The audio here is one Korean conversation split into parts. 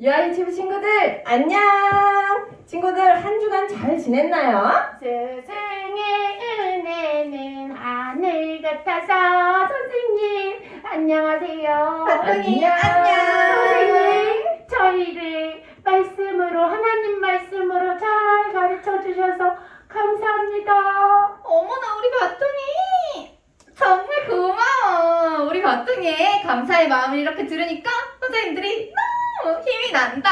유아유치부 친구들 안녕! 친구들 한 주간 잘 지냈나요? 스승의 은혜는 하늘 같아서 선생님 안녕하세요. 선생님 안녕! 저희를 말씀으로 하나님 말씀으로 잘 가르쳐 주셔서 감사합니다. 어머나 우리 바둥이 정말 고마워 우리 바둥이의 감사의 마음을 이렇게 들으니까 선생님들이 너무 힘이 난다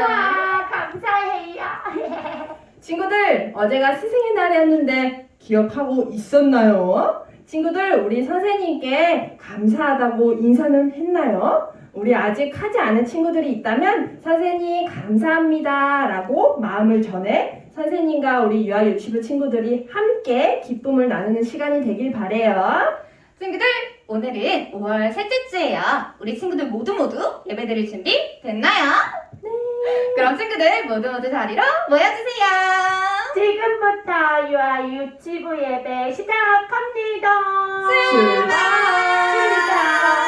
와 감사해요. 친구들 어제가 스승의 날이었는데 기억하고 있었나요? 친구들 우리 선생님께 감사하다고 인사는 했나요? 우리 아직 하지 않은 친구들이 있다면 선생님 감사합니다 라고 마음을 전해 선생님과 우리 유아 유치부 친구들이 함께 기쁨을 나누는 시간이 되길 바래요. 친구들 오늘은 5월 셋째 주예요 우리 친구들 모두 모두 예배 드릴 준비 됐나요? 네 그럼 친구들 모두 모두 자리로 모여주세요 지금부터 유아 유치부 예배 시작합니다. 출발! 출발!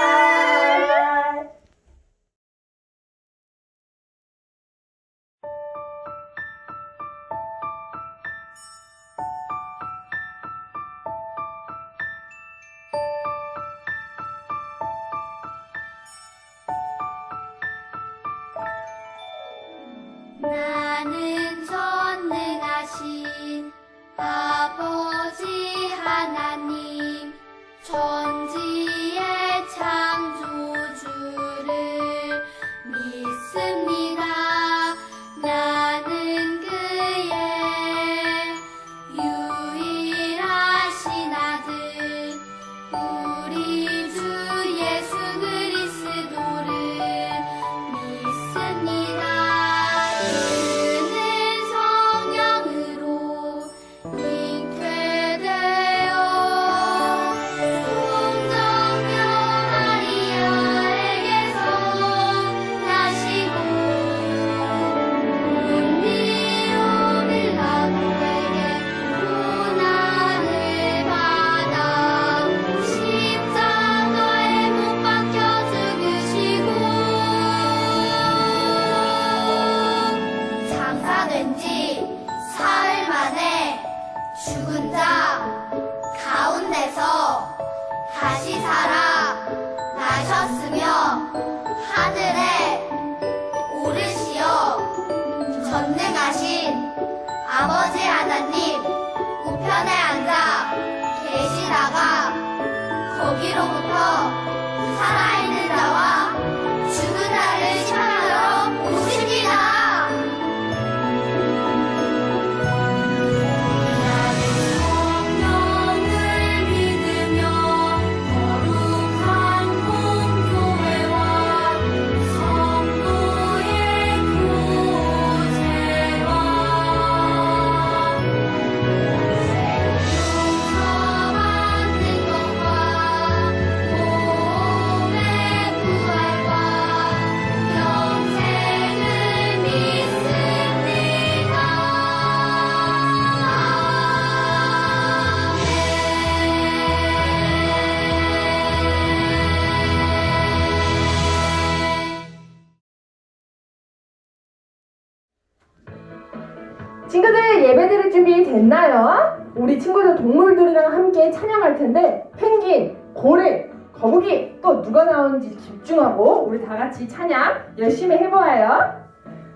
텐데 펭귄, 고래, 거북이 또 누가 나오는지 집중하고 우리 다 같이 찬양 열심히 해보아요.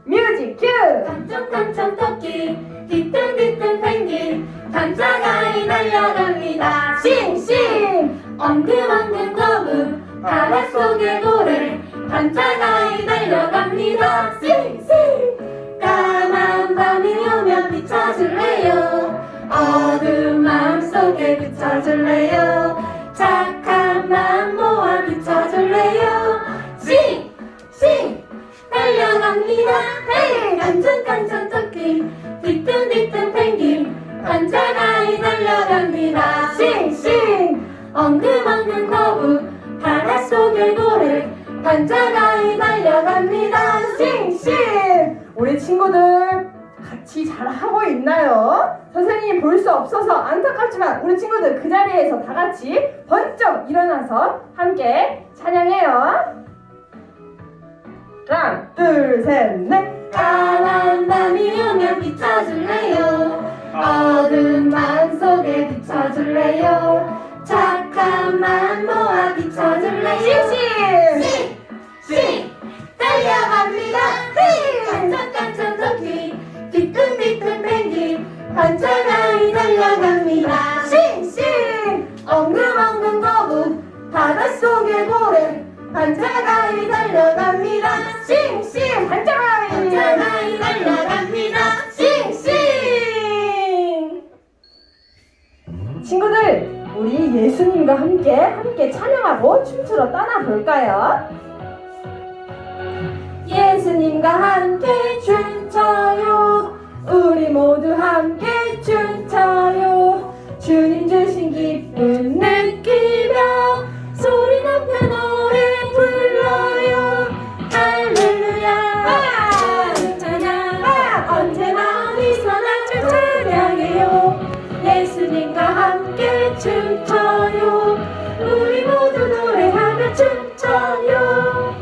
뮤직 큐! 깜짝깜짝 토끼 뒤뚱뒤뚱 펭귄 반짝아이 날려갑니다 싱싱! 엉금엉금 거북 바닷속의 고래 반짝아이 달려갑니다 싱싱 까만 밤이 오면 비춰줄래요 어두 운 마음속에 비춰줄래요? 착한 마음 모아 비춰줄래요? 싱싱 달려갑니다. 헤이 깐천깐천 토끼 뒤뚱뒤뚱 펭귄. 반짝아이 달려갑니다. 싱싱! 엉금엉금 거북. 바닷속의 고래. 반짝아이 달려갑니다. 싱싱! 우리 친구들 같이 잘 하고 있나요? 선생님이 볼 수 없어서 안타깝지만 우리 친구들 그 자리에서 다 같이 번쩍 일어나서 함께 찬양해요. 하나, 둘, 둘, 셋, 넷. 까만 밤이 오면 비춰줄래요 어두운 마음속에 비춰줄래요 착한 마음 모아 비춰줄래요 씩 예수님과 함께 춤춰요. 우리 모두 노래하며 춤춰요.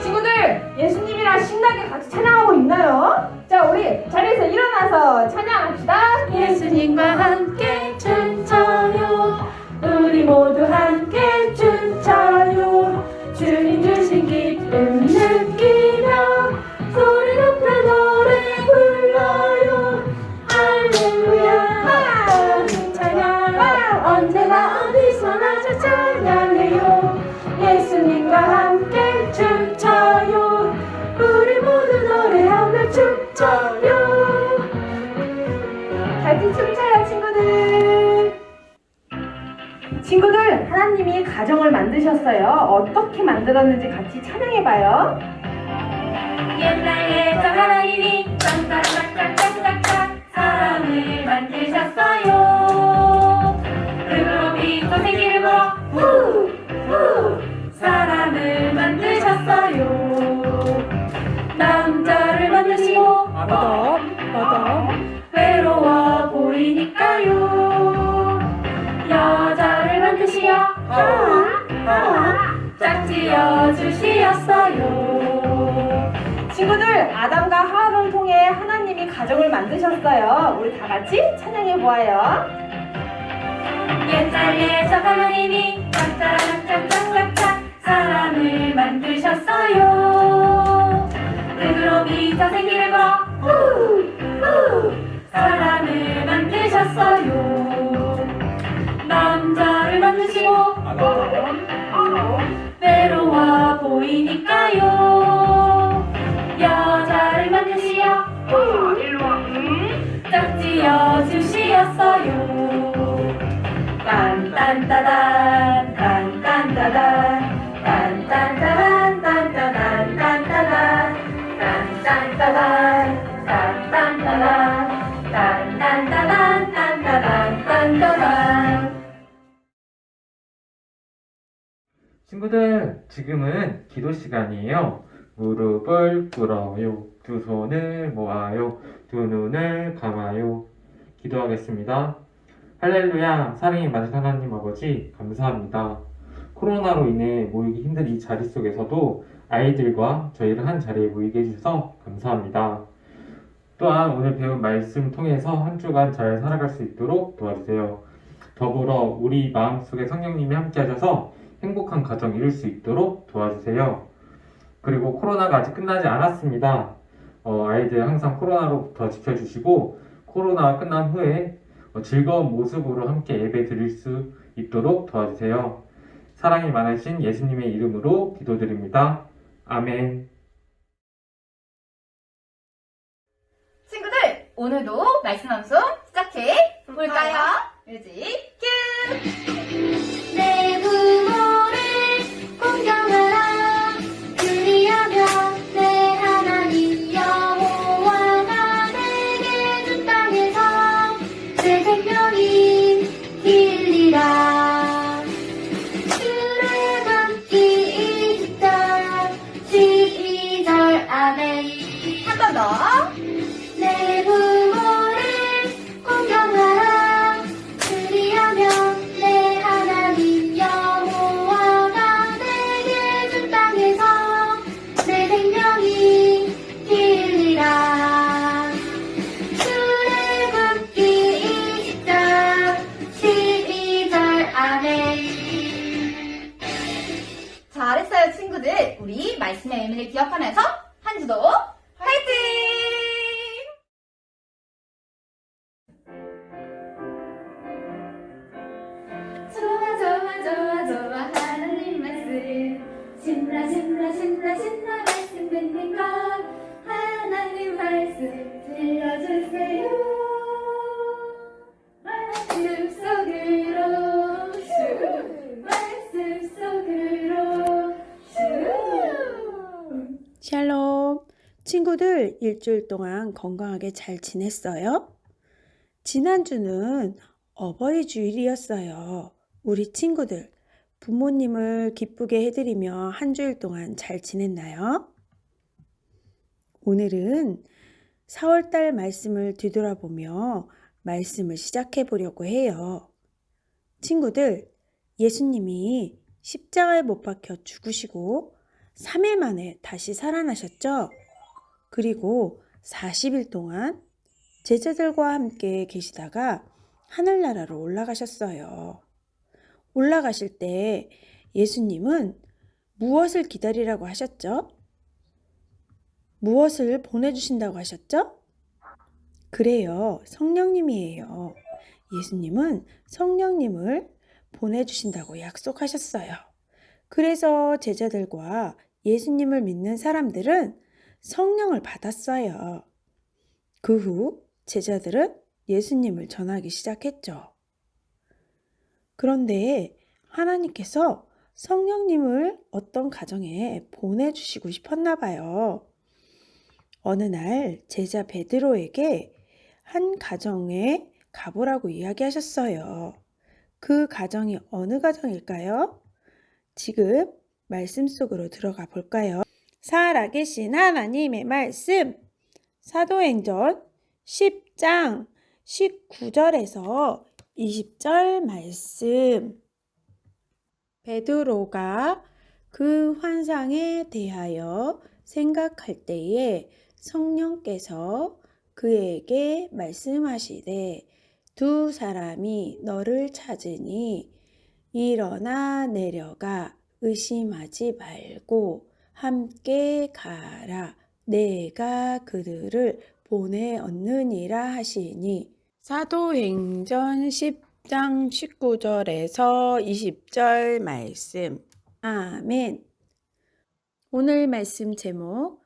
친구들, 예수님이랑 신나게 같이 찬양하고 있나요? 자, 우리 자리에서 일어나서 찬양 만드셨어요. 어떻게 만들었는지 같이 찬양해봐요. 옛날에 저 하나님이 짱짱짱짱짱짱 사람을 만드셨어요. 그로 빛도 생기를 보러 후후 사람을 만드셨어요. 남자를 만드시고 외로워 보이니까요. 여자를 만드시어 짝지어 주시었어요. 친구들 아담과 하와를 통해 하나님이 가정을 만드셨어요. 우리 다 같이 찬양해 보아요. 옛날에 저 하나님이 짝짝짝짝짝짝 사람을 만드셨어요. 흙으로 미쳐 생기를 걸어 후 후 사람을 친구들, 지금은 기도 시간이에요. 무릎을 꿇어요. 두 손을 모아요. 두 눈을 감아요. 기도하겠습니다. 할렐루야, 사랑이 많은 하나님 아버지, 감사합니다. 코로나로 인해 모이기 힘든 이 자리 속에서도 아이들과 저희를 한 자리에 모이게 해주셔서 감사합니다. 또한 오늘 배운 말씀 통해서 한 주간 잘 살아갈 수 있도록 도와주세요. 더불어 우리 마음속에 성령님이 함께 하셔서 행복한 가정 이룰 수 있도록 도와주세요. 그리고 코로나가 아직 끝나지 않았습니다. 어, 아이들 항상 코로나로부터 지켜주시고 코로나가 끝난 후에 어, 즐거운 모습으로 함께 예배 드릴 수 있도록 도와주세요. 사랑이 많으신 예수님의 이름으로 기도드립니다. 아멘. 친구들, 오늘도 말씀 암송 시작해 볼까요? 뮤직 큐! 신나, 신나, 말씀 듣는 것. 하나님 말씀 들려주세요. 말씀 속으로 샬롬. 친구들 일주일 동안 건강하게 잘 지냈어요? 지난주는 어버이 주일이었어요. 우리 친구들 부모님을 기쁘게 해드리며 한 주일 동안 잘 지냈나요? 오늘은 4월달 말씀을 뒤돌아보며 말씀을 시작해 보려고 해요. 친구들, 예수님이 십자가에 못 박혀 죽으시고 3일 만에 다시 살아나셨죠? 그리고 40일 동안 제자들과 함께 계시다가 하늘나라로 올라가셨어요. 올라가실 때 예수님은 무엇을 기다리라고 하셨죠? 무엇을 보내주신다고 하셨죠? 그래요. 성령님이에요. 예수님은 성령님을 보내주신다고 약속하셨어요. 그래서 제자들과 예수님을 믿는 사람들은 성령을 받았어요. 그 후 제자들은 예수님을 전하기 시작했죠. 그런데 하나님께서 성령님을 어떤 가정에 보내주시고 싶었나 봐요. 어느 날 제자 베드로에게 한 가정에 가보라고 이야기하셨어요. 그 가정이 어느 가정일까요? 지금 말씀 속으로 들어가 볼까요? 살아계신 하나님의 말씀 사도행전 10장 19절에서 20절 말씀 베드로가 그 환상에 대하여 생각할 때에 성령께서 그에게 말씀하시되 두 사람이 너를 찾으니 일어나 내려가 의심하지 말고 함께 가라. 내가 그들을 보내 얻느니라 하시니 사도행전 10장 19절에서 20절 말씀. 아멘. 오늘 말씀 제목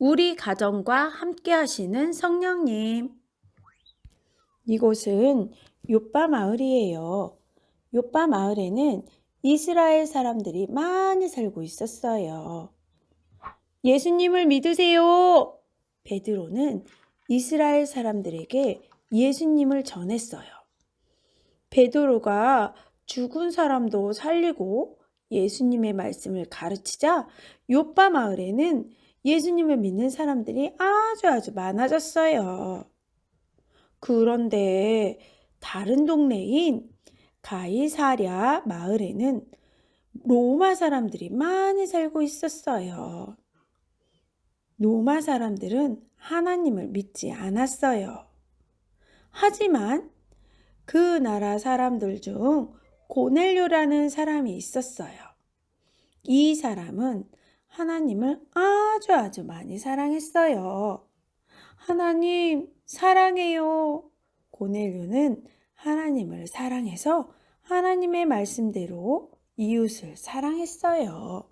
우리 가정과 함께 하시는 성령님. 이곳은 요빠 마을이에요. 요빠 마을에는 이스라엘 사람들이 많이 살고 있었어요. 예수님을 믿으세요. 베드로는 이스라엘 사람들에게 예수님을 전했어요. 베드로가 죽은 사람도 살리고 예수님의 말씀을 가르치자 요빠 마을에는 예수님을 믿는 사람들이 아주 아주 많아졌어요. 그런데 다른 동네인 가이사랴 마을에는 로마 사람들이 많이 살고 있었어요. 로마 사람들은 하나님을 믿지 않았어요. 하지만 그 나라 사람들 중 고넬료라는 사람이 있었어요. 이 사람은 하나님을 아주 아주 많이 사랑했어요. 하나님, 사랑해요. 고넬료는 하나님을 사랑해서 하나님의 말씀대로 이웃을 사랑했어요.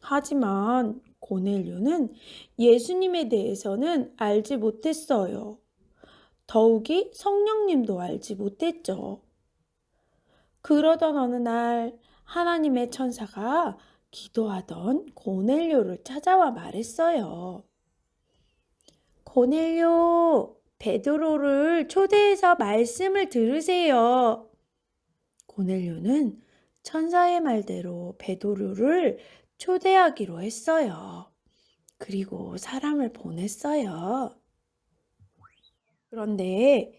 하지만 고넬료는 예수님에 대해서는 알지 못했어요. 더욱이 성령님도 알지 못했죠. 그러던 어느 날 하나님의 천사가 기도하던 고넬료를 찾아와 말했어요. 고넬료, 베드로를 초대해서 말씀을 들으세요. 고넬료는 천사의 말대로 베드로를 초대하기로 했어요. 그리고 사람을 보냈어요. 그런데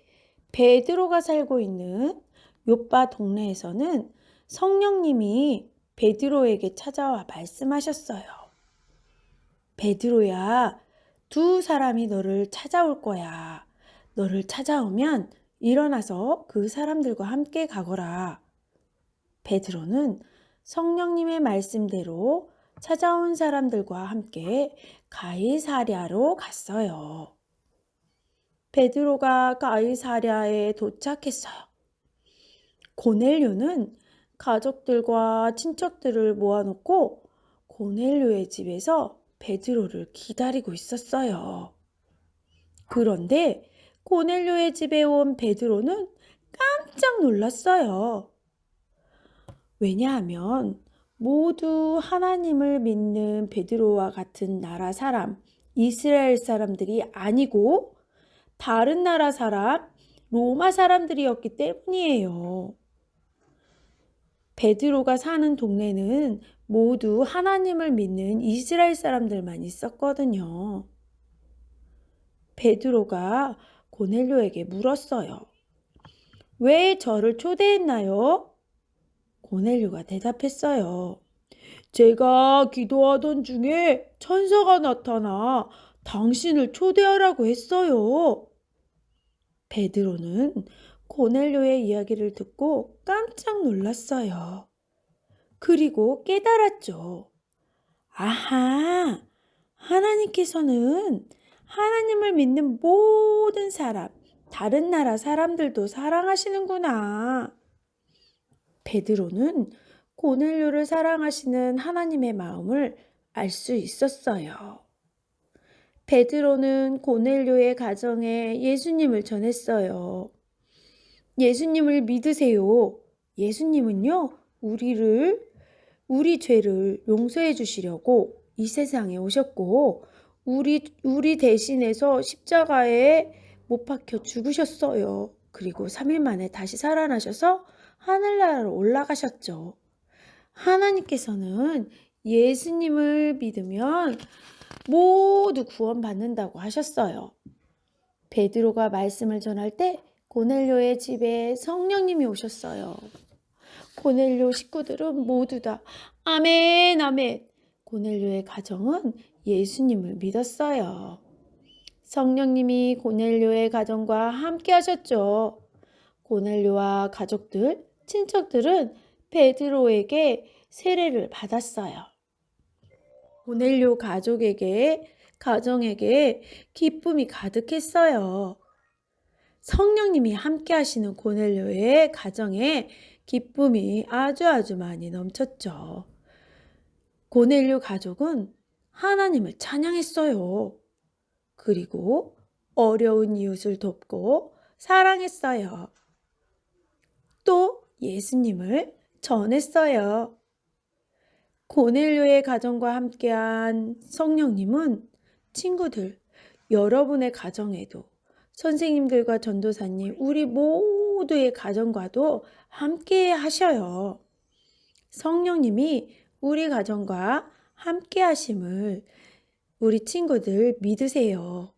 베드로가 살고 있는 요빠 동네에서는 성령님이 베드로에게 찾아와 말씀하셨어요. 베드로야, 두 사람이 너를 찾아올 거야. 너를 찾아오면 일어나서 그 사람들과 함께 가거라. 베드로는 성령님의 말씀대로 찾아온 사람들과 함께 가이사랴로 갔어요. 베드로가 가이사랴에 도착했어요. 고넬료는 가족들과 친척들을 모아놓고 고넬료의 집에서 베드로를 기다리고 있었어요. 그런데 고넬료의 집에 온 베드로는 깜짝 놀랐어요. 왜냐하면 모두 하나님을 믿는 베드로와 같은 나라 사람, 이스라엘 사람들이 아니고 다른 나라 사람, 로마 사람들이었기 때문이에요. 베드로가 사는 동네는 모두 하나님을 믿는 이스라엘 사람들만 있었거든요. 베드로가 고넬료에게 물었어요. 왜 저를 초대했나요? 고넬료가 대답했어요. 제가 기도하던 중에 천사가 나타나 당신을 초대하라고 했어요. 베드로는 고넬료의 이야기를 듣고 깜짝 놀랐어요. 그리고 깨달았죠. 아하, 하나님께서는 하나님을 믿는 모든 사람, 다른 나라 사람들도 사랑하시는구나. 베드로는 고넬료를 사랑하시는 하나님의 마음을 알 수 있었어요. 베드로는 고넬료의 가정에 예수님을 전했어요. 예수님을 믿으세요. 예수님은요, 우리를, 우리 죄를 용서해 주시려고 이 세상에 오셨고, 우리, 우리 대신해서 십자가에 못 박혀 죽으셨어요. 그리고 3일 만에 다시 살아나셔서 하늘나라로 올라가셨죠. 하나님께서는 예수님을 믿으면 모두 구원받는다고 하셨어요. 베드로가 말씀을 전할 때 고넬료의 집에 성령님이 오셨어요. 고넬료 식구들은 모두 다 아멘 아멘. 고넬료의 가정은 예수님을 믿었어요. 성령님이 고넬료의 가정과 함께 하셨죠. 고넬료와 가족들, 친척들은 베드로에게 세례를 받았어요. 고넬료 가족에게, 가정에게 기쁨이 가득했어요. 성령님이 함께 하시는 고넬료의 가정에 기쁨이 아주 아주 많이 넘쳤죠. 고넬료 가족은 하나님을 찬양했어요. 그리고 어려운 이웃을 돕고 사랑했어요. 또 예수님을 전했어요. 고넬료의 가정과 함께한 성령님은 친구들, 여러분의 가정에도 선생님들과 전도사님, 우리 모두의 가정과도 함께 하셔요. 성령님이 우리 가정과 함께 하심을 우리 친구들 믿으세요.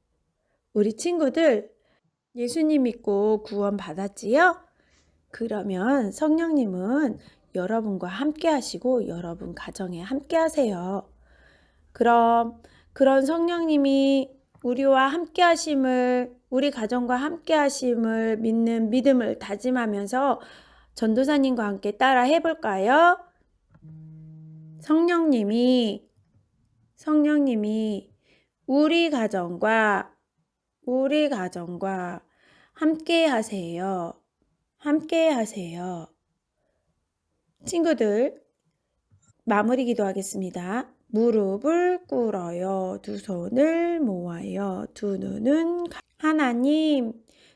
우리 친구들 예수님 믿고 구원 받았지요? 그러면 성령님은 여러분과 함께 하시고 여러분 가정에 함께 하세요. 그럼 그런 성령님이 우리와 함께 하심을 우리 가정과 함께 하심을 믿는 믿음을 다짐하면서 전도사님과 함께 따라 해볼까요? 성령님이 성령님이 우리 가정과 우리 가정과 함께 하세요. 함께 하세요. 친구들, 마무리 기도하겠습니다. 무릎을 꿇어요. 두 손을 모아요. 두 눈은 가- 하나님,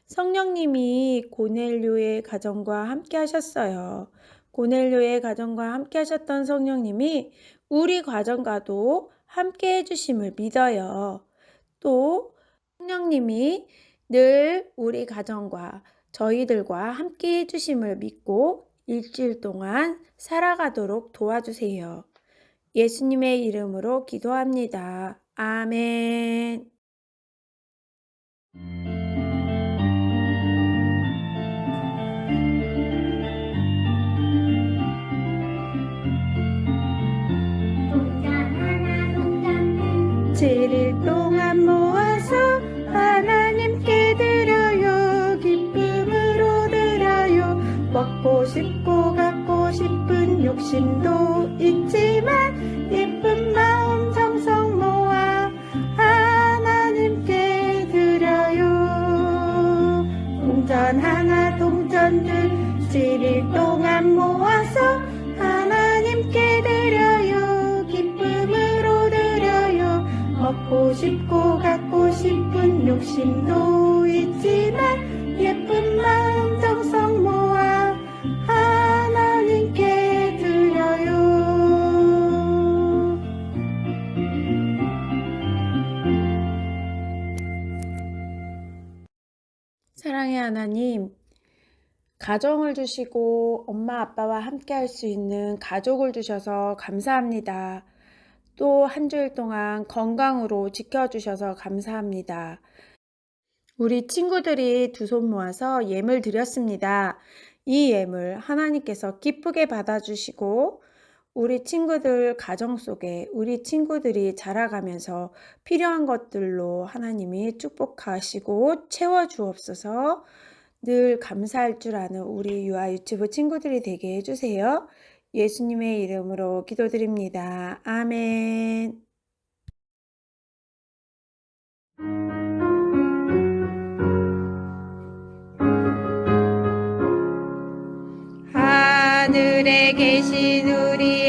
성령님이 고넬료의 가정과 함께 하셨어요. 고넬료의 가정과 함께 하셨던 성령님이 우리 가정과도 함께 해주심을 믿어요. 또 성령님이 늘 우리 가정과 저희들과 함께 해주심을 믿고 일주일 동안 살아가도록 도와주세요. 예수님의 이름으로 기도합니다. 아멘. 7일 동안 싶고 갖고 싶은 욕심도 있지만 예쁜 마음 정성 모아 하나님께 드려요. 동전 하나 동전들 7일 동안 모아서 하나님께 드려요. 기쁨으로 드려요. 먹고 싶고 갖고 싶은 욕심도 있지만 예쁜 마음 하나님, 가정을 주시고 엄마 아빠와 함께 할 수 있는 가족을 주셔서 감사합니다. 또 한 주일 동안 건강으로 지켜주셔서 감사합니다. 우리 친구들이 두 손 모아서 예물 드렸습니다. 이 예물 하나님께서 기쁘게 받아주시고 우리 친구들 가정 속에 우리 친구들이 자라가면서 필요한 것들로 하나님이 축복하시고 채워주옵소서 늘 감사할 줄 아는 우리 유아 유튜브 친구들이 되게 해주세요. 예수님의 이름으로 기도드립니다. 아멘. 계신 우리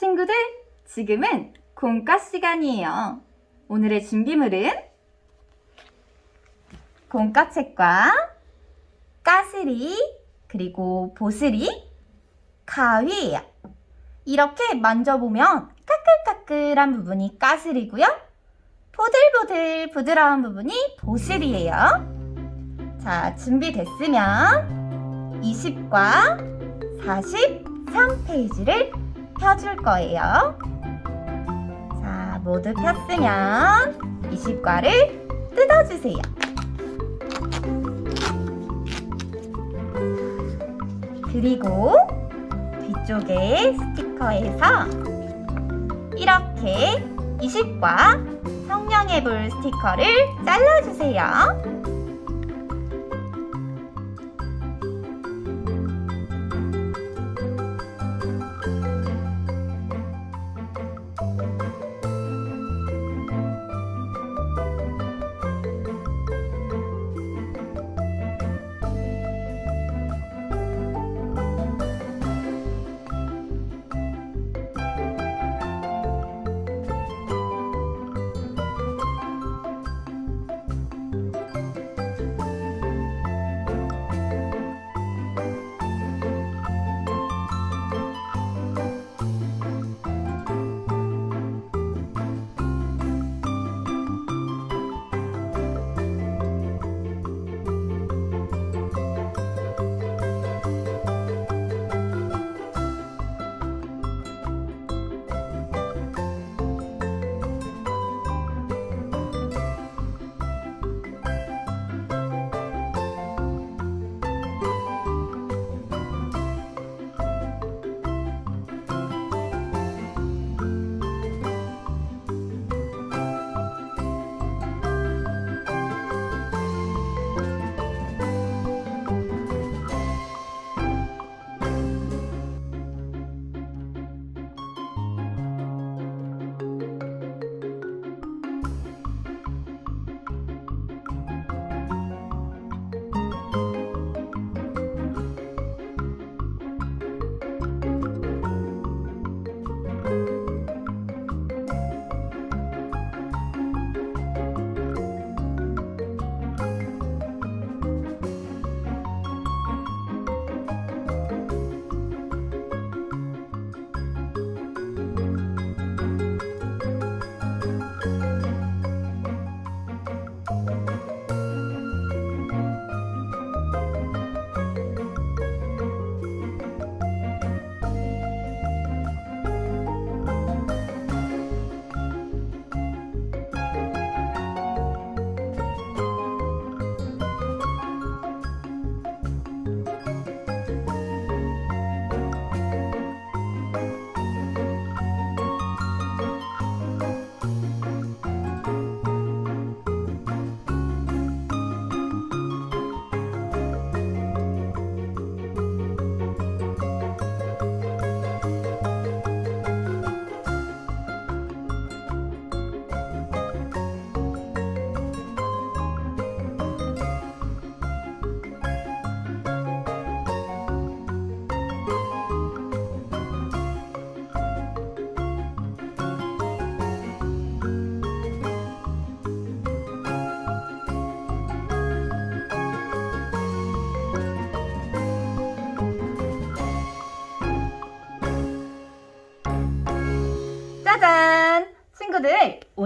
친구들, 지금은 공과 시간이에요. 오늘의 준비물은 공과 책과 까스리, 그리고 보스리, 가위예요. 이렇게 만져보면 까끌까끌한 부분이 까스리고요. 보들보들 부드러운 부분이 보슬이에요. 자, 준비됐으면 20과 43페이지를 펴줄 거예요. 자, 모두 폈으면 20과를 뜯어주세요. 그리고 뒤쪽에 스티커에서 이렇게 20과 성령의 불 스티커를 잘라주세요.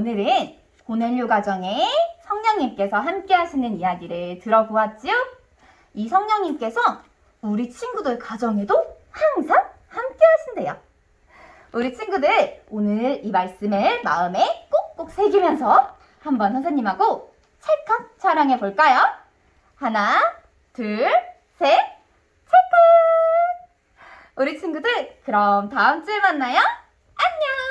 오늘은 고넬류 가정에 성령님께서 함께 하시는 이야기를 들어보았지요? 이 성령님께서 우리 친구들 가정에도 항상 함께 하신대요. 우리 친구들, 오늘 이 말씀을 마음에 꼭꼭 새기면서 한번 선생님하고 찰칵 촬영해 볼까요? 하나, 둘, 셋, 찰칵! 우리 친구들, 그럼 다음 주에 만나요. 안녕!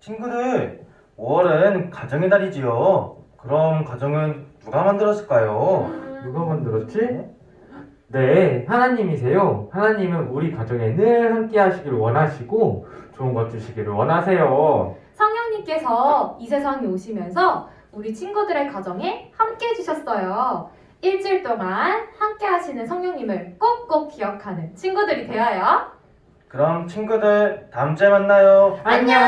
친구들, 5월은 가정의 달이지요. 그럼 가정은 누가 만들었을까요? 누가 만들었지? 네, 하나님이세요. 하나님은 우리 가정에 늘 함께 하시길 원하시고 좋은 것 주시기를 원하세요. 성령님께서 이 세상에 오시면서 우리 친구들의 가정에 함께 해주셨어요. 일주일 동안 함께 하시는 성령님을 꼭꼭 기억하는 친구들이 되어요. 그럼 친구들 다음 주에 만나요. 안녕.